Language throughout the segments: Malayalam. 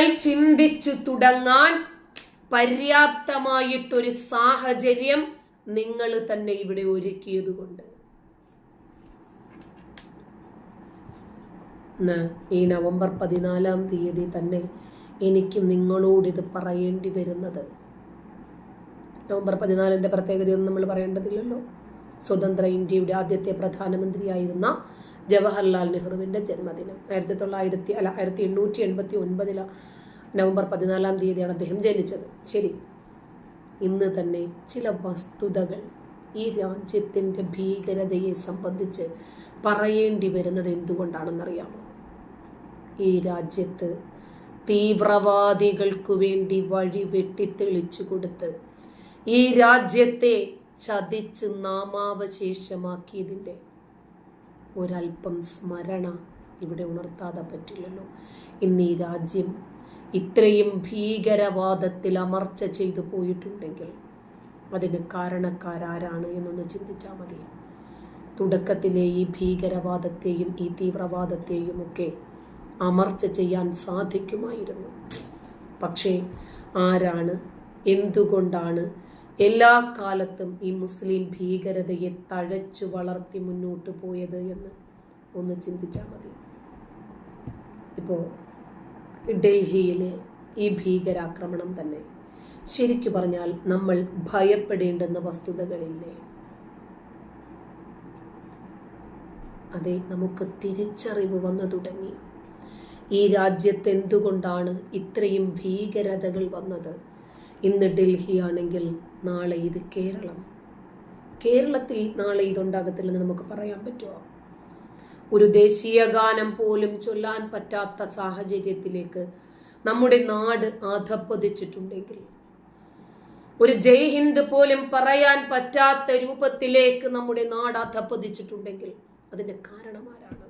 ചിന്തിച്ചു തുടങ്ങാൻ പര്യാപ്തമായിട്ടൊരു സാഹചര്യം നിങ്ങൾ തന്നെ ഇവിടെ ഒരുക്കിയതുകൊണ്ട്. കൊണ്ട് ഈ നവംബർ പതിനാലാം തീയതി തന്നെ എനിക്ക് നിങ്ങളോട് ഇത് പറയേണ്ടി വരുന്നത്. നവംബർ പതിനാലിന്റെ പ്രത്യേകതയൊന്നും നമ്മൾ പറയേണ്ടതില്ലല്ലോ. സ്വതന്ത്ര ഇന്ത്യയുടെ ആദ്യത്തെ പ്രധാനമന്ത്രിയായിരുന്ന ജവഹർലാൽ നെഹ്റുവിന്റെ ജന്മദിനം. ആയിരത്തി തൊള്ളായിരത്തി അല്ല ആയിരത്തി എണ്ണൂറ്റി എൺപത്തി ഒൻപതില നവംബർ പതിനാലാം തീയതിയാണ് അദ്ദേഹം ജനിച്ചത്. ശരി. ഇന്ന് തന്നെ ചില വസ്തുതകൾ ഈ രാജ്യത്തിന്റെ ഭീകരതയെ സംബന്ധിച്ച് പറയേണ്ടി വരുന്നത് എന്തുകൊണ്ടാണെന്നറിയാമോ? ഈ രാജ്യത്ത് തീവ്രവാദികൾക്കു വേണ്ടി വഴി വെട്ടിത്തെളിച്ചു കൊടുത്ത് ഈ രാജ്യത്തെ ചതിച്ച് നാമാവശേഷമാക്കിയതിന്റെ ഒരല്പം സ്മരണ ഇവിടെ ഉണർത്താതെ പറ്റില്ലല്ലോ. ഇന്ന് ഈ രാജ്യം ഇത്രയും ഭീകരവാദത്തിൽ അമർച്ച ചെയ്തു പോയിട്ടുണ്ടെങ്കിൽ അതിന് കാരണക്കാരാരാണ് എന്നൊന്ന് ചിന്തിച്ചാൽ മതി. തുടക്കത്തിലെ ഈ ഭീകരവാദത്തെയും ഈ തീവ്രവാദത്തെയും ഒക്കെ അമർച്ച ചെയ്യാൻ സാധിക്കുമായിരുന്നു. പക്ഷേ ആരാണ്? എന്തുകൊണ്ടാണ് എല്ലാ കാലത്തും ഈ മുസ്ലിം ഭീകരതയെ തഴച്ചു വളർത്തി മുന്നോട്ട് പോയത് എന്ന് ഒന്ന് ചിന്തിച്ചാൽ മതി. ഇപ്പോൾ ഡൽഹിയിലെ ഈ ഭീകരാക്രമണം തന്നെ ശരിക്കു പറഞ്ഞാൽ നമ്മൾ ഭയപ്പെടേണ്ടുന്ന വസ്തുതകളില്ലേ? അതെ നമുക്ക് തിരിച്ചറിവ് വന്നു തുടങ്ങി. ഈ രാജ്യത്ത് എന്തുകൊണ്ടാണ് ഇത്രയും ഭീകരതകൾ വന്നത്? ഇന്ന് ഡൽഹി ആണെങ്കിൽ നാളെ ഇത് കേരളം. കേരളത്തിൽ നാളെ ഇതുണ്ടാകത്തില്ലെന്ന് നമുക്ക് പറയാൻ പറ്റുമോ? ഒരു ദേശീയ ഗാനം പോലും ചൊല്ലാൻ പറ്റാത്ത സാഹചര്യത്തിലേക്ക് നമ്മുടെ നാട് അധപ്പതിച്ചിട്ടുണ്ടെങ്കിൽ ഒരു ജയ് ഹിന്ദ് പോലും പറയാൻ പറ്റാത്ത രൂപത്തിലേക്ക് നമ്മുടെ നാട് അധപ്പതിച്ചിട്ടുണ്ടെങ്കിൽ അതിന്റെ കാരണമാരാണ്?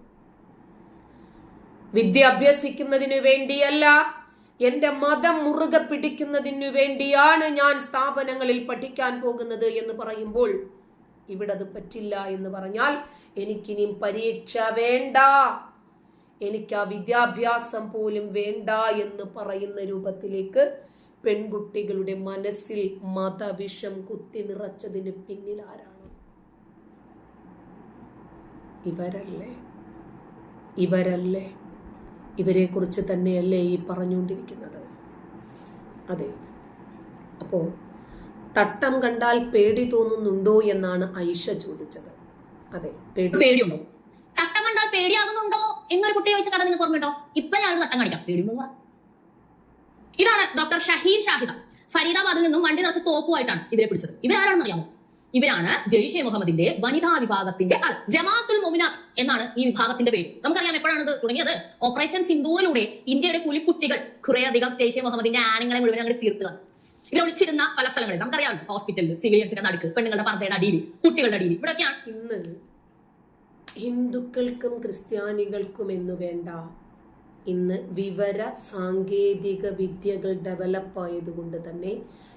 വിദ്യ അഭ്യസിക്കുന്നതിന് വേണ്ടിയല്ല എന്റെ മതം മുറുകെ പിടിക്കുന്നതിനു വേണ്ടിയാണ് ഞാൻ സ്ഥാപനങ്ങളിൽ പഠിക്കാൻ പോകുന്നത് എന്ന് പറയുമ്പോൾ ഇവിടെ അത് പറ്റില്ല എന്ന് പറഞ്ഞാൽ എനിക്കിനിയും പരീക്ഷ വേണ്ട. എനിക്ക് ആ വിദ്യാഭ്യാസം പോലും വേണ്ട എന്ന് പറയുന്ന രൂപത്തിലേക്ക് പെൺകുട്ടികളുടെ മനസ്സിൽ മതവിഷം കുത്തി നിറച്ചതിന് പിന്നിൽ ആരാണ്? ഇവരല്ലേ? ഇവരല്ലേ? ഇവരെ കുറിച്ച് തന്നെയല്ലേ ഈ പറഞ്ഞുകൊണ്ടിരിക്കുന്നത്? അതെ. അപ്പോൾ തട്ടം കണ്ടാൽ പേടി തോന്നുന്നുണ്ടോ എന്നാണ് ഐഷ ചോദിച്ചത്. അതെ പേടി. പേടിയുണ്ടോ? തട്ടം കണ്ടാൽ പേടിയാകുന്നുണ്ടോ എന്നൊരു കുട്ടി ചോദിച്ച കഥ നിങ്ങൾക്ക് ഓർമ്മയുണ്ടോ? ഇപ്പൊ ഞാൻ തട്ടം കാണിക്കാം. പേടിയുണ്ടോ ഇതാണ് ഡോക്ടർ ഷഹീൻ ഷാഹിദ. ഫരീദാബാദിൽ നിന്നും വണ്ടി നിറച്ച് തോക്കുമായിട്ടാണ് ഇവരെ പിടിച്ചത്. ഇവരാരാണെന്ന് അറിയാമോ? ഇവരാണ് ജെയ്ഷെ മുഹമ്മദിന്റെ വനിതാ വിഭാഗത്തിന്റെ ആൾ ജമാഅത്തുൽ മൊമിനാത്ത് എന്നാണ് ഈ വിഭാഗത്തിന്റെ പേര്. നമുക്കറിയാം എപ്പോഴാണ് ഇത് തുടങ്ങിയത്? ഓപ്പറേഷൻ സിന്ധുവിലൂടെ ഇന്ത്യയുടെ പുലിക്കുട്ടികൾ കുറേയധികം ജെയ്ഷെ മുഹമ്മദിന്റെ ആണുങ്ങളെ മുഴുവൻ അങ്ങോട്ട് തീർത്തുക ഇവർ ഒളിച്ചിരുന്ന പല സ്ഥലങ്ങളിൽ നമുക്കറിയാം. ഹോസ്പിറ്റലിൽ സിവിലിയൻസിന്റെ നടുക്ക് പെണ്ണുങ്ങളുടെ പർദ്ദയുടെ അടിയിൽ കുട്ടികളുടെ അടിയിൽ. ഇവിടെയൊക്കെയാണ് ഇന്ന് ഹിന്ദുക്കൾക്കും ക്രിസ്ത്യാനികൾക്കും എന്ന് വേണ്ട ഇന്ന് വിവര സാങ്കേതിക വിദ്യകൾ ഡെവലപ്പ് ആയതുകൊണ്ട് തന്നെ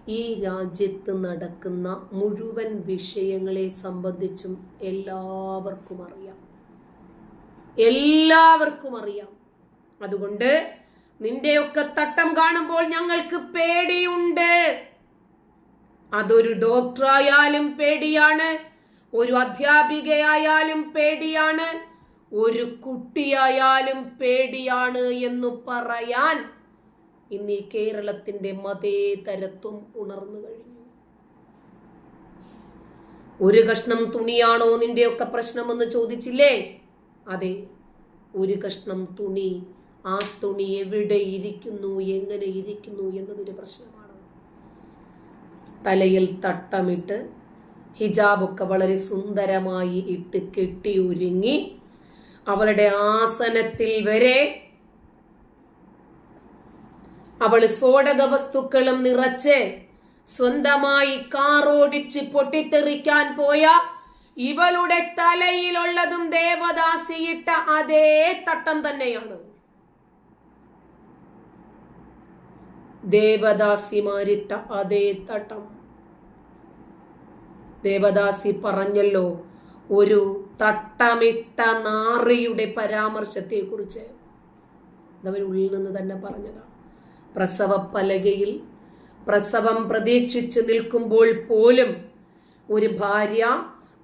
ഈ രാജ്യത്ത് നടക്കുന്ന മുഴുവൻ വിഷയങ്ങളെ സംബന്ധിച്ചും എല്ലാവർക്കും അറിയാം. എല്ലാവർക്കും അറിയാം. അതുകൊണ്ട് നിന്റെയൊക്കെ തട്ടം കാണുമ്പോൾ ഞങ്ങൾക്ക് പേടിയുണ്ട്. അതൊരു ഡോക്ടറായാലും പേടിയാണ് ഒരു അധ്യാപികയായാലും പേടിയാണ് ഒരു കുട്ടിയായാലും പേടിയാണ് എന്ന് പറയാൻ ഇന്ന് ഈ കേരളത്തിന്റെ മതേതരത്വം ഉണർന്നു കഴിഞ്ഞു. ഒരു കഷ്ണം തുണിയാണോ നിന്റെയൊക്കെ പ്രശ്നമെന്ന് ചോദിച്ചില്ലേ? അതെ ഒരു കഷ്ണം തുണി. ആ തുണി എവിടെ ഇരിക്കുന്നു എങ്ങനെ ഇരിക്കുന്നു എന്നതൊരു പ്രശ്നമാണ്. തലയിൽ തട്ടമിട്ട് ഹിജാബൊക്കെ വളരെ സുന്ദരമായി ഇട്ട് കെട്ടി ഒരുങ്ങി അവളുടെ ആസനത്തിൽ വരെ അവൾ സ്ഫോടക വസ്തുക്കളും നിറച്ച് സ്വന്തമായി കാറോടിച്ച് പൊട്ടിത്തെറിക്കാൻ പോയ ഇവളുടെ തലയിലുള്ളതും ദേവദാസിയിട്ട അതേ തട്ടം തന്നെയാണ്. ദേവദാസിമാരിട്ട അതേ തട്ടം. ദേവദാസി പറഞ്ഞല്ലോ ഒരു തട്ടമിട്ട നാറിയുടെ പരാമർശത്തെ കുറിച്ച് ഉള്ളിൽ നിന്ന് തന്നെ പറഞ്ഞതാ. പ്രസവപ്പലകയിൽ പ്രസവം പ്രതീക്ഷിച്ച് നിൽക്കുമ്പോൾ പോലും ഒരു ഭാര്യ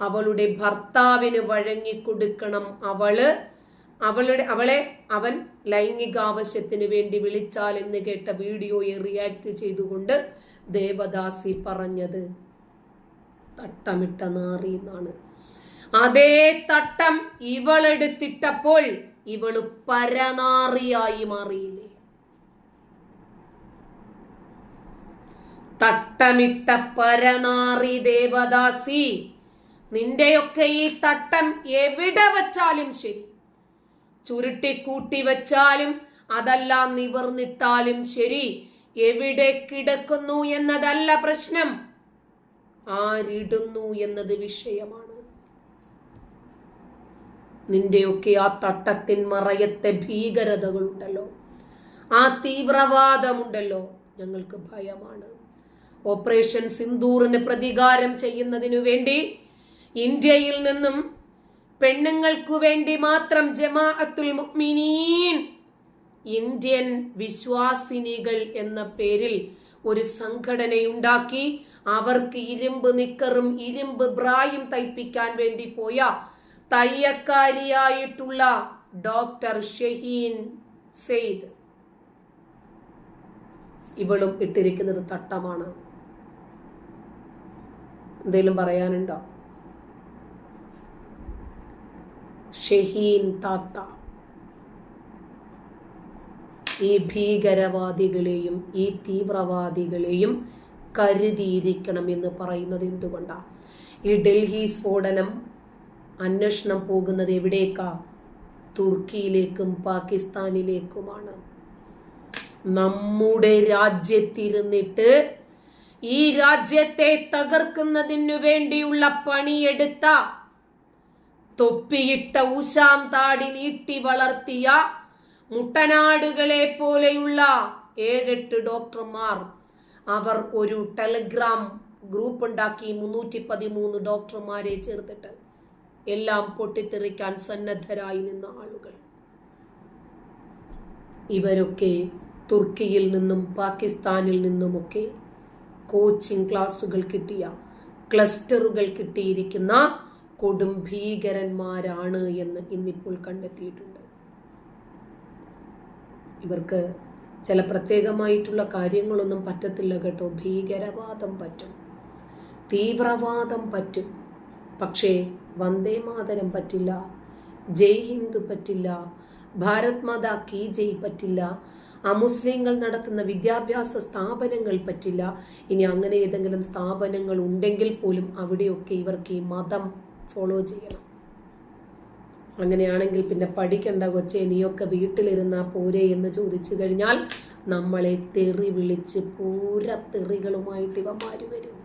അവളുടെ ഭർത്താവിന് വഴങ്ങിക്കൊടുക്കണം അവൾ അവളുടെ അവളെ അവൻ ലൈംഗികാവശ്യത്തിന് വേണ്ടി വിളിച്ചാൽ എന്ന് കേട്ട വീഡിയോയെ റിയാക്ട് ചെയ്തുകൊണ്ട് ദേവദാസി പറഞ്ഞത്. തട്ടമിട്ട നാറി എന്നാണ്. അതേ തട്ടം ഇവളെടുത്തിട്ടപ്പോൾ ഇവൾ പരനാറിയായി മാറിയില്ലേ? തട്ടമിട്ട പരനാറി ദേവദാസി നിന്റെയൊക്കെ ഈ തട്ടം എവിടെ വച്ചാലും ശരി. ചുരുട്ടി കൂട്ടി വച്ചാലും അതെല്ലാം നിവർന്നിട്ടാലും ശരി. എവിടെ കിടക്കുന്നു എന്നതല്ല പ്രശ്നം. ആരിടുന്നു എന്നത് വിഷയമാണ്. നിന്റെയൊക്കെ ആ തട്ടത്തിൻ മറയത്തെ ഭീകരതകളുണ്ടല്ലോ. ആ തീവ്രവാദമുണ്ടല്ലോ. ഞങ്ങൾക്ക് ഭയമാണ്. ഓപ്പറേഷൻ സിന്ദൂറിന് പ്രതികാരം ചെയ്യുന്നതിനു വേണ്ടി ഇന്ത്യയിൽ നിന്നും പെണ്ണുങ്ങൾക്കു വേണ്ടി മാത്രം ജമാഅത്തുൽ മുഅ്മിനീൻ ഇന്ത്യൻ വിശ്വാസിനികൾ എന്ന പേരിൽ ഒരു സംഘടനയുണ്ടാക്കി അവർക്ക് ഇരുമ്പ് നിക്കറും ഇരുമ്പ് ബ്രായും തയ്പ്പിക്കാൻ വേണ്ടി പോയ തയ്യക്കാരിയായിട്ടുള്ള ഡോക്ടർ ഷഹീൻ സെയ്ദ്. ഇവളും ഇട്ടിരിക്കുന്നത് തട്ടമാണ്. എന്തെങ്കിലും പറയാനുണ്ടോ? ഷഹീൻ താത്ത. ഈ ഭീകരവാദികളെയും ഈ തീവ്രവാദികളെയും കരുതിയിരിക്കണം എന്ന് പറയുന്നത് എന്തുകൊണ്ടാണ് ഈ ഡൽഹി സ്ഫോടനം അന്വേഷണം പോകുന്നത് എവിടേക്കാ? തുർക്കിയിലേക്കും പാകിസ്ഥാനിലേക്കുമാണ്. നമ്മുടെ രാജ്യത്തിരുന്നിട്ട് ഈ രാജ്യത്തെ തകർക്കുന്നതിനു വേണ്ടിയുള്ള പണിയെടുത്ത തൊപ്പിയിട്ട ഉശാം താടി നീട്ടി വളർത്തിയ മുട്ടനാടുകളെ പോലെയുള്ള ഏഴെട്ട് ഡോക്ടർമാർ അവർ ഒരു ടെലിഗ്രാം ഗ്രൂപ്പ് ഉണ്ടാക്കി മുന്നൂറ്റി പതിമൂന്ന് ഡോക്ടർമാരെ ചേർത്തിട്ട് എല്ലാം പൊട്ടിത്തെറിക്കാൻ സന്നദ്ധരായി നിന്ന ആളുകൾ. ഇവരൊക്കെ തുർക്കിയിൽ നിന്നും പാകിസ്ഥാനിൽ നിന്നുമൊക്കെ കോച്ചിങ് ക്ലാസുകൾ കിട്ടിയ ക്ലസ്റ്ററുകൾ കിട്ടിയിരിക്കുന്ന കൊടും ഭീകരന്മാരാണ് എന്ന് ഇന്നിപ്പോൾ കണ്ടെത്തിയിട്ടുണ്ട്. ഇവർക്ക് ചില പ്രത്യേകമായിട്ടുള്ള കാര്യങ്ങളൊന്നും പറ്റത്തില്ല കേട്ടോ. ഭീകരവാദം പറ്റും തീവ്രവാദം പറ്റും. പക്ഷേ വന്ദേ മാതരം പറ്റില്ല ജയ് ഹിന്ദു പറ്റില്ല ഭാരത് മാതാ കി ജയ് പറ്റില്ല അമുസ്ലിങ്ങൾ നടത്തുന്ന വിദ്യാഭ്യാസ സ്ഥാപനങ്ങൾ പറ്റില്ല. ഇനി അങ്ങനെ ഏതെങ്കിലും സ്ഥാപനങ്ങൾ ഉണ്ടെങ്കിൽ പോലും അവിടെയൊക്കെ ഇവർക്ക് ഈ മതം ഫോളോ ചെയ്യണം. അങ്ങനെയാണെങ്കിൽ പിന്നെ പഠിക്കണ്ട കൊച്ചെ നീയൊക്കെ വീട്ടിലിരുന്നാ പോരെ എന്ന് ചോദിച്ചു കഴിഞ്ഞാൽ നമ്മളെ തെറി വിളിച്ച് പൂര തെറികളുമായിട്ട് മാറി വരും.